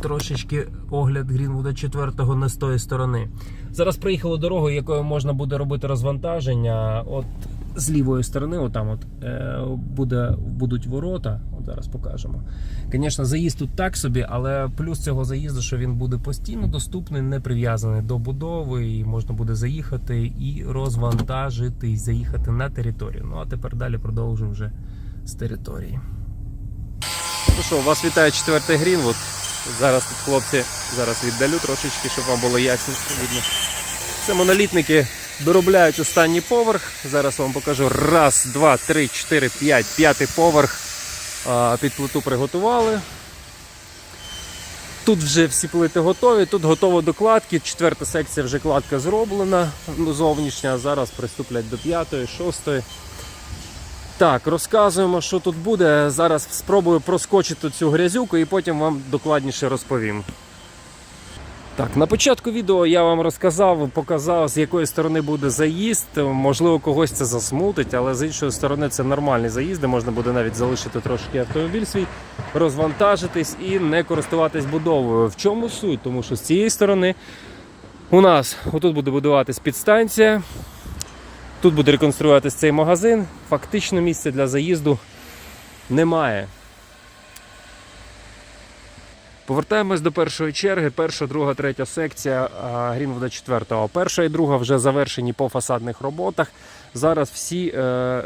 трошечки огляд Грінвуда 4 не з тої сторони. Зараз приїхали дорогою, якою можна буде робити розвантаження. От з лівої сторони, отам от, е, буде, будуть ворота. От зараз покажемо. Звісно, заїзд тут так собі, але плюс цього заїзду, що він буде постійно доступний, не прив'язаний до будови, і можна буде заїхати і розвантажити, і заїхати на територію. Ну а тепер далі продовжуємо вже з території. Ну що, вас вітає четвертий Грінвуд. Зараз тут хлопці зараз віддалю трошечки, щоб вам було ясно видно. Це монолітники доробляють останній поверх. Зараз вам покажу. Раз, два, три, чотири, п'ять, п'ятий поверх. Під плиту приготували. Тут вже всі плити готові, тут готово до кладки. Четверта секція вже кладка зроблена, ну, зовнішня. Зараз приступлять до п'ятої, шостої. Так, розказуємо, що тут буде. Зараз спробую проскочити цю грязюку і потім вам докладніше розповім. Так, на початку відео я вам розказав, показав, з якої сторони буде заїзд. Можливо, когось це засмутить, але з іншої сторони це нормальний заїзд, де можна буде навіть залишити трошки автомобіль свій, розвантажитись і не користуватись будовою. В чому суть? Тому що з цієї сторони у нас отут буде будуватись підстанція. Тут буде реконструюватись цей магазин. Фактично місця для заїзду немає. Повертаємось до першої черги. Перша, друга, третя секція Грінвуда 4. Перша і друга вже завершені по фасадних роботах. Зараз всі е,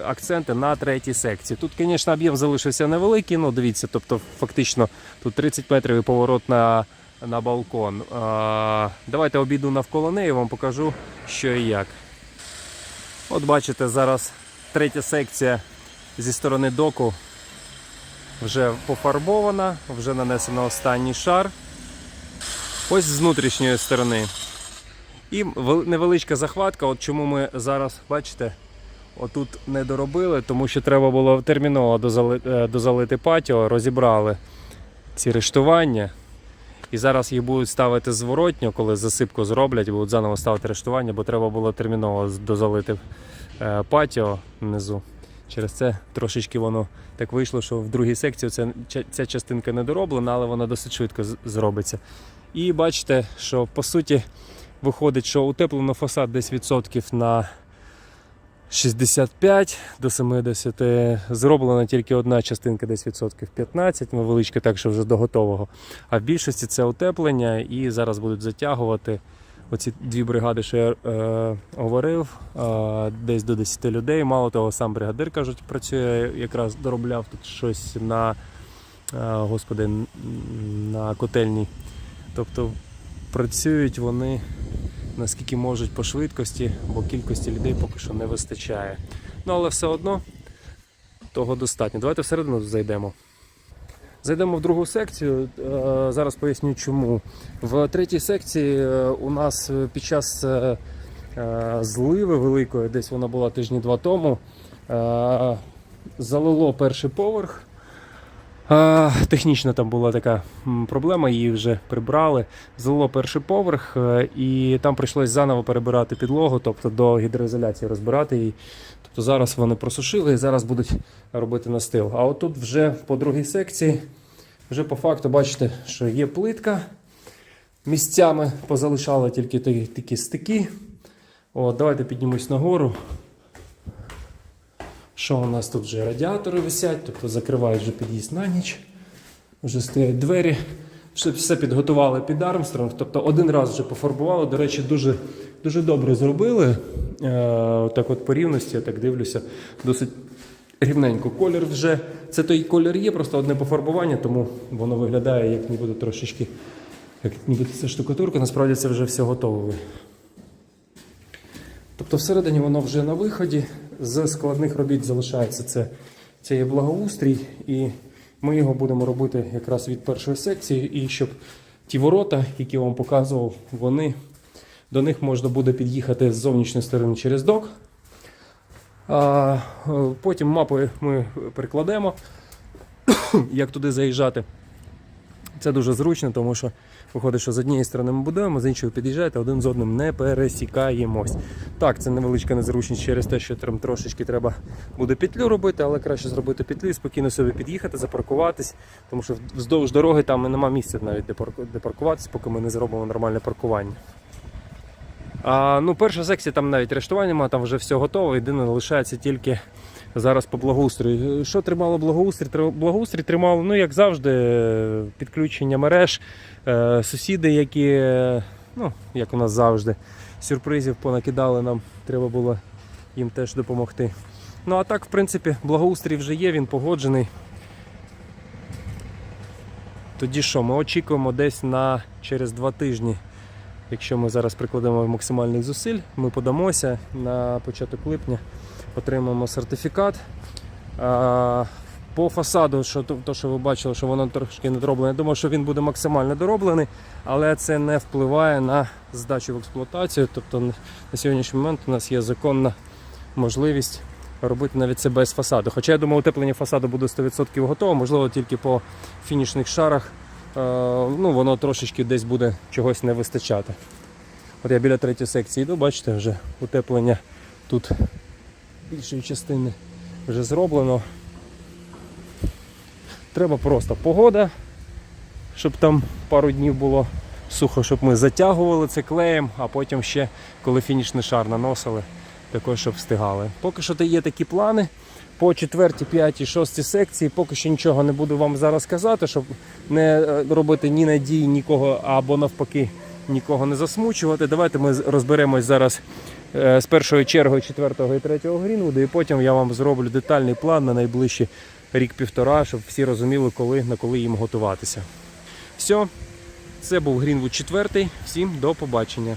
акценти на третій секції. Тут, звісно, об'єм залишився невеликий, ну дивіться, тобто фактично тут 30 метрів і поворот на, на балкон. А, давайте обійду навколо неї, вам покажу, що і як. От бачите, зараз третя секція зі сторони доку вже пофарбована, вже нанесено останній шар. Ось з внутрішньої сторони. І невеличка захватка, от чому ми зараз, бачите, отут не доробили, тому що треба було терміново е, дозалити патіо, розібрали ці рештування. І зараз їх будуть ставити зворотньо, коли засипку зроблять, будуть заново ставити рештування, бо треба було терміново дозалити е, патіо внизу. Через це трошечки воно так вийшло, що в другій секції ця, ця частинка не дороблена, але вона досить швидко зробиться. І бачите, що по суті виходить, що утеплено фасад десь відсотків на 65 до 70. Зроблена тільки одна частинка, десь відсотків 15, невеличка, так що вже до готового. А в більшості це утеплення і зараз будуть затягувати. Оці дві бригади, що я е, говорив, е, десь до 10 людей. Мало того, сам бригадир кажуть, працює, якраз доробляв тут щось на, е, господи, на котельній. Тобто працюють вони наскільки можуть по швидкості, бо кількості людей поки що не вистачає. Ну але все одно того достатньо. Давайте всередину зайдемо. Зайдемо в другу секцію. Е, Зараз поясню чому. В третій секції е, у нас е, під час зливи великої, десь вона була тижні два тому, залило перший поверх. Е, Технічна там була така проблема, її вже прибрали. Залило перший поверх, е, і там прийшлось заново перебирати підлогу, тобто до гідроізоляції розбирати її. Тобто зараз вони просушили і зараз будуть робити настил. А отут вже по другій секції, вже по факту бачите, що є плитка. Місцями позалишали тільки такі стики. От, давайте піднімусь нагору. Що у нас тут вже радіатори висять, тобто закривають вже під'їзд на ніч. Вже стоять двері. Все, все підготували під Армстронг. Тобто один раз вже пофарбували. До речі, дуже, дуже добре зробили. Е, так от по рівності, я так дивлюся, досить рівненько. Колір вже. Це той колір є, просто одне пофарбування, тому воно виглядає як ніби трошечки, як ніби це штукатурка, насправді це вже все готове. Тобто всередині воно вже на виході. З складних робіт залишається це, це є благоустрій, і ми його будемо робити якраз від першої секції. І щоб ті ворота, які я вам показував, вони до них можна буде під'їхати з зовнішньої сторони через док. А, е, потім мапою ми прикладемо, як туди заїжджати. Це дуже зручно, тому що виходить, що з однієї сторони ми будуємо, з іншої під'їжджаєте, один з одним не пересікаємось. Так, це невеличка незручність через те, що там трошечки треба буде петлю робити, але краще зробити петлю і спокійно собі під'їхати, запаркуватись, тому що вздовж дороги там нема місця навіть де парку- паркуватись, поки ми не зробимо нормальне паркування. А, ну, перша секція там навіть рештування там вже все готово. Єдине лишається тільки зараз по благоустрою. Що тримало благоустрій? Благоустрій тримало, ну як завжди, е, підключення мереж, е, сусіди, які, е, ну, як у нас завжди, сюрпризів понакидали нам, треба було їм теж допомогти. Ну а так, в принципі, благоустрій вже є, він погоджений. Тоді що, ми очікуємо десь на через два тижні. Якщо ми зараз прикладемо максимальних зусиль, ми подамося на початок липня, отримаємо сертифікат. По фасаду, що то, що ви бачили, що воно трошки не дороблене, я думаю, що він буде максимально дороблений, але це не впливає на здачу в експлуатацію. Тобто на сьогоднішній момент у нас є законна можливість робити навіть це без фасаду. Хоча я думаю, утеплення фасаду буде 100% готово, можливо, тільки по фінішних шарах ну, воно трошечки десь буде чогось не вистачати. От я біля третьої секції йду, бачите, вже утеплення тут більшої частини вже зроблено. Треба просто погода, щоб там пару днів було сухо, щоб ми затягували це клеєм, а потім ще, коли фінішний шар наносили, також щоб встигали. Поки що є такі плани. По четвертій, п'ятій, шостій секції поки що нічого не буду вам зараз казати, щоб не е, робити ні надії, нікого або навпаки нікого не засмучувати. Давайте ми розберемось зараз з першою чергою четвертого і третього Грінвуду, і потім я вам зроблю детальний план на найближчі рік-півтора, щоб всі розуміли, коли на коли їм готуватися. Все, це був Грінвуд четвертий. Всім до побачення.